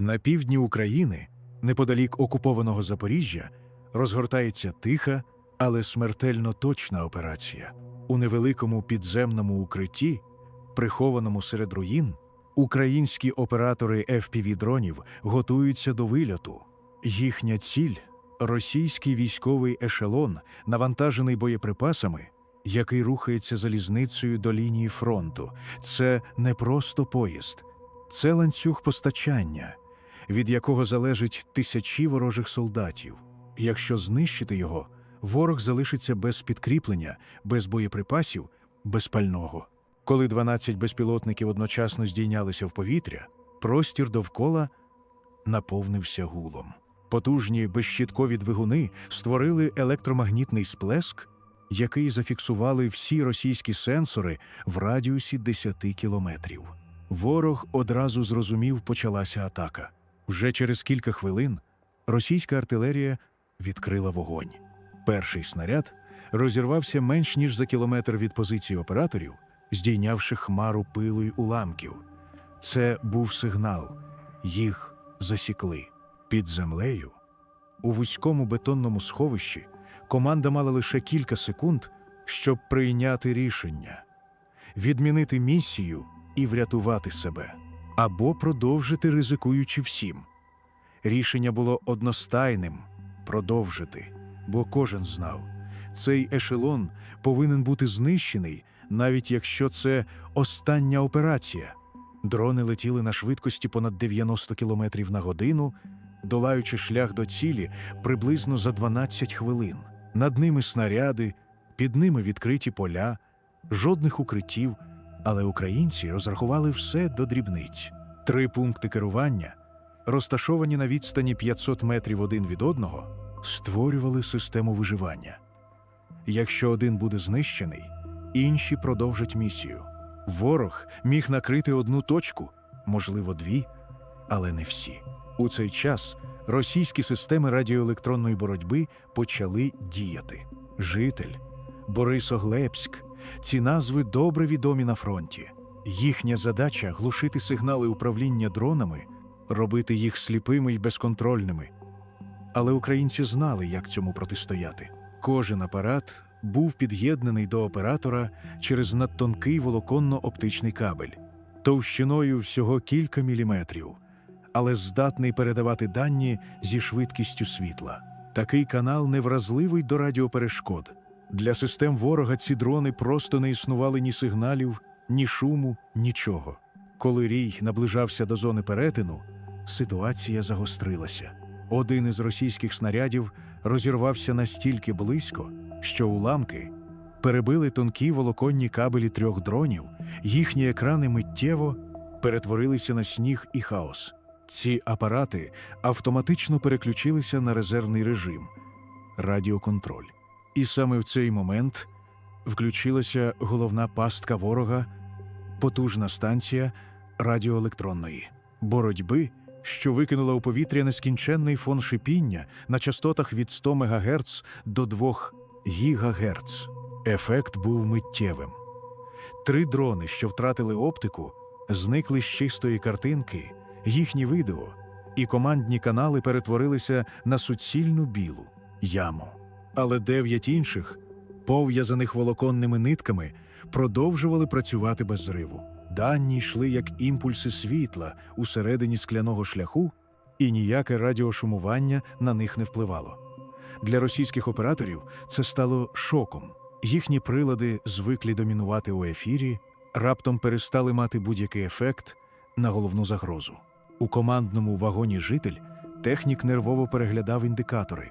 На півдні України, неподалік окупованого Запоріжжя, розгортається тиха, але смертельно точна операція. У невеликому підземному укритті, прихованому серед руїн, українські оператори FPV-дронів готуються до вильоту. Їхня ціль російський військовий ешелон, навантажений боєприпасами, який рухається залізницею до лінії фронту. Це не просто поїзд, це ланцюг постачання, від якого залежить тисячі ворожих солдатів. Якщо знищити його, ворог залишиться без підкріплення, без боєприпасів, без пального. Коли 12 безпілотників одночасно здійнялися в повітря, простір довкола наповнився гулом. Потужні безщіткові двигуни створили електромагнітний сплеск, який зафіксували всі російські сенсори в радіусі 10 кілометрів. Ворог одразу зрозумів, почалася атака. Вже через кілька хвилин російська артилерія відкрила вогонь. Перший снаряд розірвався менш ніж за кілометр від позиції операторів, здійнявши хмару пилу й уламків. Це був сигнал. Їх засікли. Під землею, у вузькому бетонному сховищі, команда мала лише кілька секунд, щоб прийняти рішення відмінити місію і врятувати себе, або продовжити ризикуючи всім. Рішення було одностайним продовжити, бо кожен знав, цей ешелон повинен бути знищений, навіть якщо це остання операція. Дрони летіли на швидкості понад 90 км на годину, долаючи шлях до цілі приблизно за 12 хвилин. Над ними снаряди, під ними відкриті поля, жодних укриттів, але українці розрахували все до дрібниць. Три пункти керування, розташовані на відстані 500 метрів один від одного, створювали систему виживання. Якщо один буде знищений, інші продовжать місію. Ворог міг накрити одну точку, можливо, дві, але не всі. У цей час російські системи радіоелектронної боротьби почали діяти. Житель, Борисоглебськ ці назви добре відомі на фронті. Їхня задача глушити сигнали управління дронами, робити їх сліпими й безконтрольними. Але українці знали, як цьому протистояти. Кожен апарат був під'єднаний до оператора через надтонкий волоконно-оптичний кабель, товщиною всього кілька міліметрів, але здатний передавати дані зі швидкістю світла. Такий канал невразливий до радіоперешкод. Для систем ворога ці дрони просто не існували ні сигналів, ні шуму, нічого. Коли рій наближався до зони перетину, ситуація загострилася. Один із російських снарядів розірвався настільки близько, що уламки перебили тонкі волоконні кабелі трьох дронів, їхні екрани миттєво перетворилися на сніг і хаос. Ці апарати автоматично переключилися на резервний режим радіоконтроль. І саме в цей момент включилася головна пастка ворога, потужна станція радіоелектронної боротьби, що викинула у повітря нескінченний фон шипіння на частотах від 100 МГц до 2 ГГц. Ефект був миттєвим. Три дрони, що втратили оптику, зникли з чистої картинки, їхні відео, і командні канали перетворилися на суцільну білу яму. Але дев'ять інших, пов'язаних волоконними нитками, продовжували працювати без зриву. Дані йшли як імпульси світла усередині скляного шляху, і ніяке радіошумування на них не впливало. Для російських операторів це стало шоком. Їхні прилади, звиклі домінувати у ефірі, раптом перестали мати будь-який ефект на головну загрозу. У командному вагоні житель технік нервово переглядав індикатори.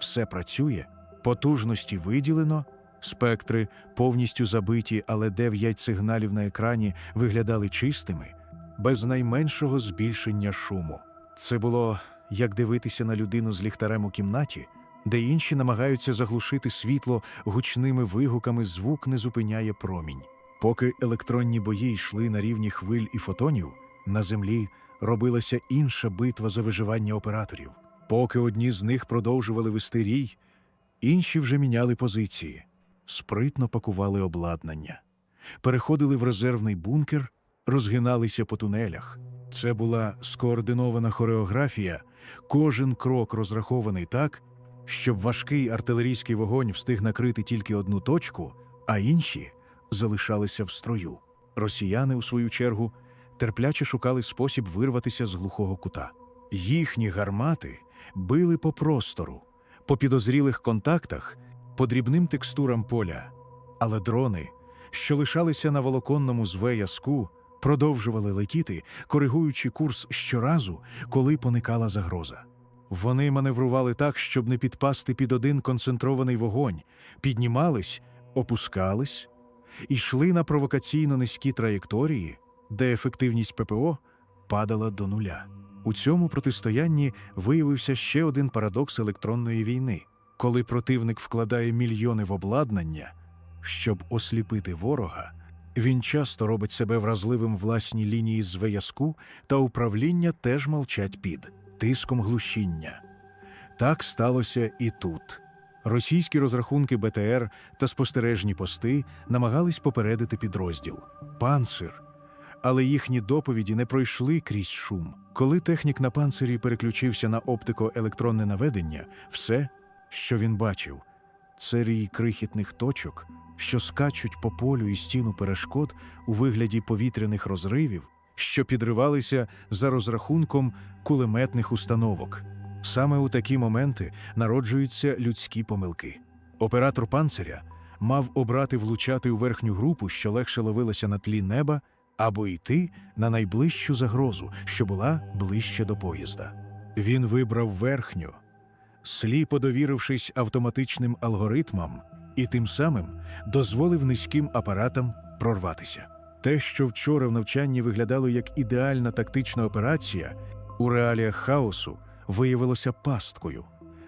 Все працює, потужності виділено, спектри повністю забиті, але дев'ять сигналів на екрані виглядали чистими, без найменшого збільшення шуму. Це було як дивитися на людину з ліхтарем у кімнаті, де інші намагаються заглушити світло гучними вигуками, звук не зупиняє промінь. Поки електронні бої йшли на рівні хвиль і фотонів, на землі робилася інша битва за виживання операторів. Поки одні з них продовжували вести рій, інші вже міняли позиції, спритно пакували обладнання, переходили в резервний бункер, розгиналися по тунелях, Це була скоординована хореографія, кожен крок розрахований так, щоб важкий артилерійський вогонь встиг накрити тільки одну точку, а інші залишалися в строю. Росіяни, у свою чергу, терпляче шукали спосіб вирватися з глухого кута. Їхні гармати били по простору, по підозрілих контактах, по дрібним текстурам поля, але дрони, що лишалися на волоконному зв'язку, продовжували летіти, коригуючи курс щоразу, коли поникала загроза. Вони маневрували так, щоб не підпасти під один концентрований вогонь, піднімались, опускались і йшли на провокаційно низькі траєкторії, де ефективність ППО падала до нуля. У цьому протистоянні виявився ще один парадокс електронної війни, коли противник вкладає мільйони в обладнання, щоб осліпити ворога. Він часто робить себе вразливим власній лінії зв'язку та управління теж молчать під тиском глушіння. Так сталося і тут. Російські розрахунки БТР та спостережні пости намагались попередити підрозділ панцир. Але їхні доповіді не пройшли крізь шум. Коли технік на панцирі переключився на оптико-електронне наведення, все, що він бачив, це рій крихітних точок, що скачуть по полю і стіну перешкод у вигляді повітряних розривів, що підривалися за розрахунком кулеметних установок. Саме у такі моменти народжуються людські помилки. Оператор панциря мав обрати влучати у верхню групу, що легше ловилася на тлі неба, або йти на найближчу загрозу, що була ближче до поїзда. Він вибрав верхню, сліпо довірившись автоматичним алгоритмам, і тим самим дозволив низьким апаратам прорватися. Те, що вчора в навчанні виглядало як ідеальна тактична операція, у реаліях хаосу виявилося пасткою.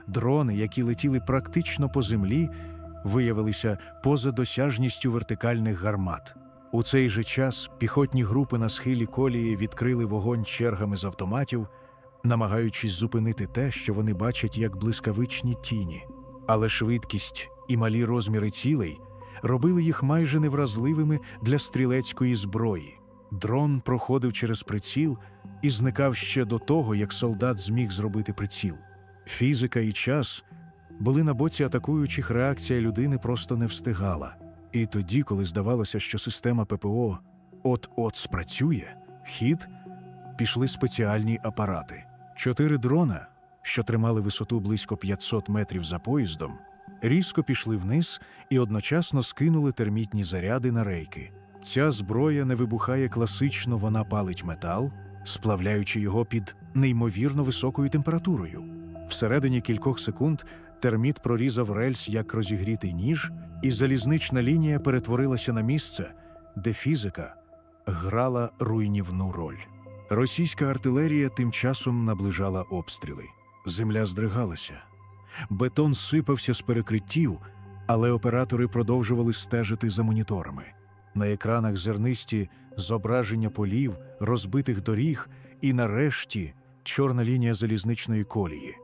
Дрони, які летіли практично по землі, виявилися поза досяжністю вертикальних гармат. У цей же час піхотні групи на схилі колії відкрили вогонь чергами з автоматів, намагаючись зупинити те, що вони бачать як блискавичні тіні. Але швидкість і малі розміри цілей робили їх майже невразливими для стрілецької зброї. Дрон проходив через приціл і зникав ще до того, як солдат зміг зробити приціл. Фізика і час були на боці атакуючих, реакція людини просто не встигала. І тоді, коли здавалося, що система ППО от-от спрацює, хід пішли спеціальні апарати. Чотири дрона, що тримали висоту близько 500 метрів за поїздом, різко пішли вниз і одночасно скинули термітні заряди на рейки. Ця зброя не вибухає класично, вона палить метал, сплавляючи його під неймовірно високою температурою. Всередині кількох секунд терміт прорізав рельс як розігрітий ніж, і залізнична лінія перетворилася на місце, де фізика грала руйнівну роль. Російська артилерія тим часом наближала обстріли. Земля здригалася. Бетон сипався з перекриттів, але оператори продовжували стежити за моніторами. На екранах зернисті зображення полів, розбитих доріг і, нарешті, чорна лінія залізничної колії.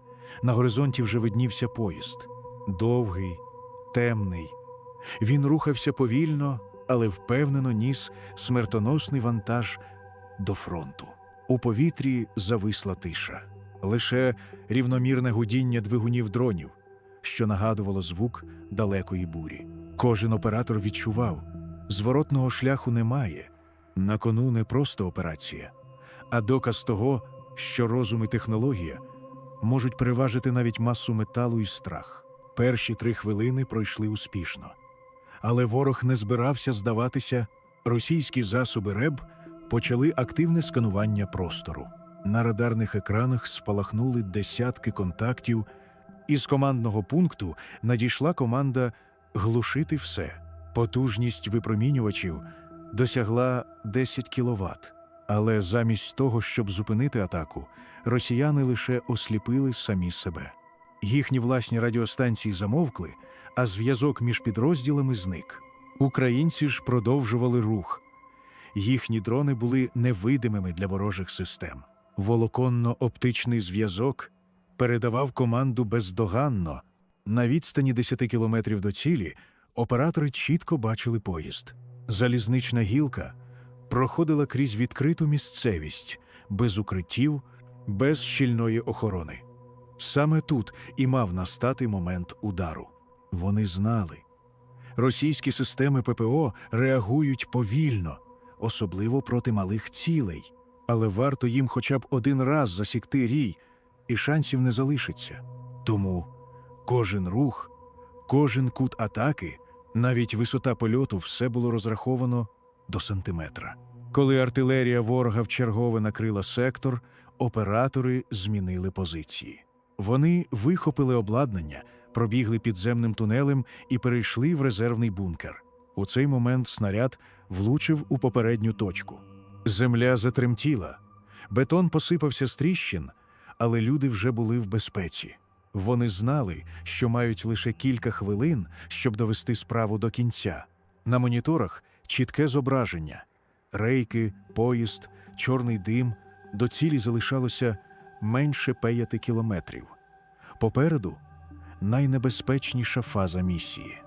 На горизонті вже виднівся поїзд. Довгий, темний. Він рухався повільно, але впевнено ніс смертоносний вантаж до фронту. У повітрі зависла тиша, лише рівномірне гудіння двигунів дронів, що нагадувало звук далекої бурі. Кожен оператор відчував, зворотного шляху немає. На кону не просто операція, а доказ того, що розум і технологія можуть переважити навіть масу металу і страх. Перші три хвилини пройшли успішно. Але ворог не збирався здаватися, російські засоби РЕБ почали активне сканування простору. На радарних екранах спалахнули десятки контактів, і з командного пункту надійшла команда глушити все. Потужність випромінювачів досягла 10 кВт. Але замість того, щоб зупинити атаку, росіяни лише осліпили самі себе. Їхні власні радіостанції замовкли, а зв'язок між підрозділами зник. Українці ж продовжували рух. Їхні дрони були невидимими для ворожих систем. Волоконно-оптичний зв'язок передавав команду бездоганно. На відстані 10 кілометрів до цілі оператори чітко бачили поїзд. Залізнична гілка проходила крізь відкриту місцевість, без укриттів, без щільної охорони. Саме тут і мав настати момент удару. Вони знали. Російські системи ППО реагують повільно, особливо проти малих цілей, але варто їм хоча б один раз засікти рій, і шансів не залишиться. Тому кожен рух, кожен кут атаки, навіть висота польоту все було розраховано до сантиметра. Коли артилерія ворога вчергове накрила сектор, оператори змінили позиції. Вони вихопили обладнання, пробігли підземним тунелем і перейшли в резервний бункер. У цей момент снаряд влучив у попередню точку. Земля затремтіла, бетон посипався з тріщин, але люди вже були в безпеці. Вони знали, що мають лише кілька хвилин, щоб довести справу до кінця. На моніторах чітке зображення: рейки, поїзд, чорний дим. До цілі залишалося менше п'яти кілометрів. Попереду найнебезпечніша фаза місії.